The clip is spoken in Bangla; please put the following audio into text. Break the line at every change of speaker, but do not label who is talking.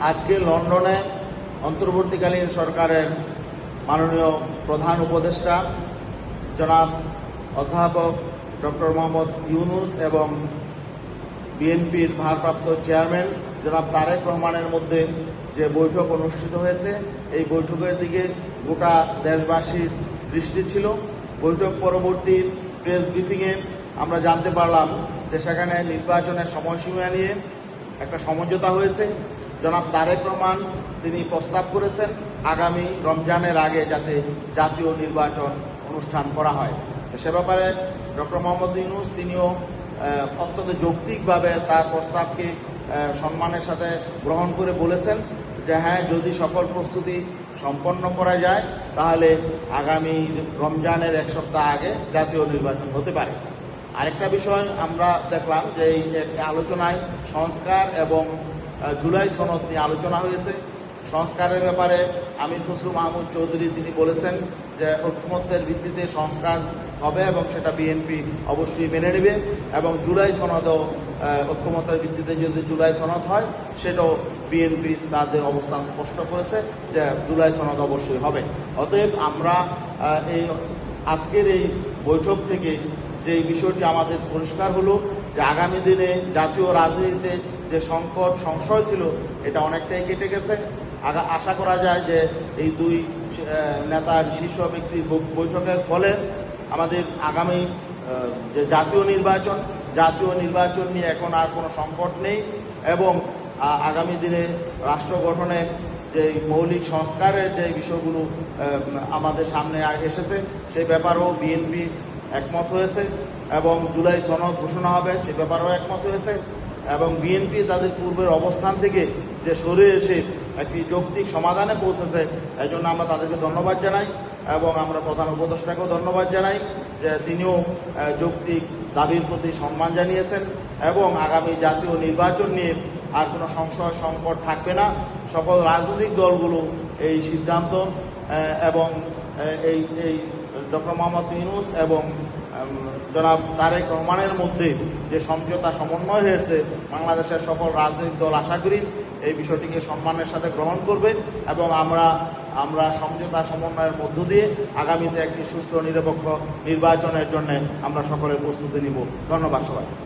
আজকে লন্ডনে অন্তর্বর্তীকালীন সরকারের মাননীয় প্রধান উপদেষ্টা, জনাব অধ্যাপক ডক্টর মোহাম্মদ ইউনুস এবং বিএনপির ভারপ্রাপ্ত চেয়ারম্যান জনাব তারেক রহমানের মধ্যে যে বৈঠক অনুষ্ঠিত হয়েছে, এই বৈঠকের দিকে গোটা দেশবাসীর দৃষ্টি ছিল। বৈঠক পরবর্তী প্রেস ব্রিফিংয়ে আমরা জানতে পারলাম যে সেখানে নির্বাচনের সময়সীমা নিয়ে একটা সমঝোতা হয়েছে। জনাব তারেক রহমান, তিনি প্রস্তাব করেছেন আগামী রমজানের আগে যাতে জাতীয় নির্বাচন অনুষ্ঠান করা হয়। সে ব্যাপারে ডক্টর মোহাম্মদ ইউনুস, তিনিও অত্যন্ত যৌক্তিকভাবে তার প্রস্তাবকে সম্মানের সাথে গ্রহণ করে বলেছেন যে হ্যাঁ যদি সকল প্রস্তুতি সম্পন্ন করা যায়, তাহলে আগামী রমজানের এক সপ্তাহ আগে জাতীয় নির্বাচন হতে পারে। আরেকটা বিষয় আমরা দেখলাম যে, এই আলোচনায় সংস্কার এবং জুলাই সনদ নিয়ে আলোচনা হয়েছে। সংস্কারের ব্যাপারে আমির খসরু মাহমুদ চৌধুরী তিনি বলেছেন যে ঐক্যমত্যের ভিত্তিতে সংস্কার হবে এবং সেটা বিএনপি অবশ্যই মেনে নেবে এবং জুলাই সনদও ঐক্যমত্যের ভিত্তিতে যদি জুলাই সনদ হয়, সেটাও বিএনপি তাদের অবস্থান স্পষ্ট করেছে যে জুলাই সনদ অবশ্যই হবে। অতএব আমরা এই আজকের এই বৈঠক থেকে যে বিষয়টি আমাদের পরিষ্কার হলো যে আগামী দিনে জাতীয় রাজনীতিতে যে সংকট, সংশয় ছিল, এটা অনেকটাই কেটে গেছে। আশা করা যায় যে এই দুই নেতার শীর্ষ ব্যক্তির বৈঠকের ফলে আমাদের আগামী যে জাতীয় নির্বাচন জাতীয় নির্বাচন নিয়ে এখন আর কোনো সংকট নেই এবং আগামী দিনে রাষ্ট্র গঠনে যে মৌলিক সংস্কারের যে বিষয়গুলো আমাদের সামনে এসেছে, সেই ব্যাপারেও বিএনপি একমত হয়েছে এবং জুলাই সনদ ঘোষণা হবে, সে ব্যাপারেও একমত হয়েছে এবং বিএনপি তাদের পূর্বের অবস্থান থেকে যে সরে এসে একটি যৌক্তিক সমাধানে পৌঁছেছে এই জন্য আমরা তাদেরকে ধন্যবাদ জানাই এবং আমরা প্রধান উপদেষ্টাকেও ধন্যবাদ জানাই যে তিনিও যৌক্তিক দাবির প্রতি সম্মান জানিয়েছেন এবং আগামী জাতীয় নির্বাচন নিয়ে আর কোনো সংশয়, সংকট থাকবে না। সকল রাজনৈতিক দলগুলো এই সিদ্ধান্ত এবং এই এই ডক্টর মোহাম্মদ ইউনুস এবং জনাব তারেক রহমানের মধ্যে যে সমঝোতা সমন্বয় হয়েছে, বাংলাদেশের সকল রাজনৈতিক দল আশা করি এই বিষয়টিকে সম্মানের সাথে গ্রহণ করবে এবং আমরা আমরা সমঝোতা সমন্বয়ের মধ্য দিয়ে আগামীতে একটি সুষ্ঠু নিরপেক্ষ নির্বাচনের জন্য আমরা সকলে প্রস্তুতি নিব। ধন্যবাদ সবাই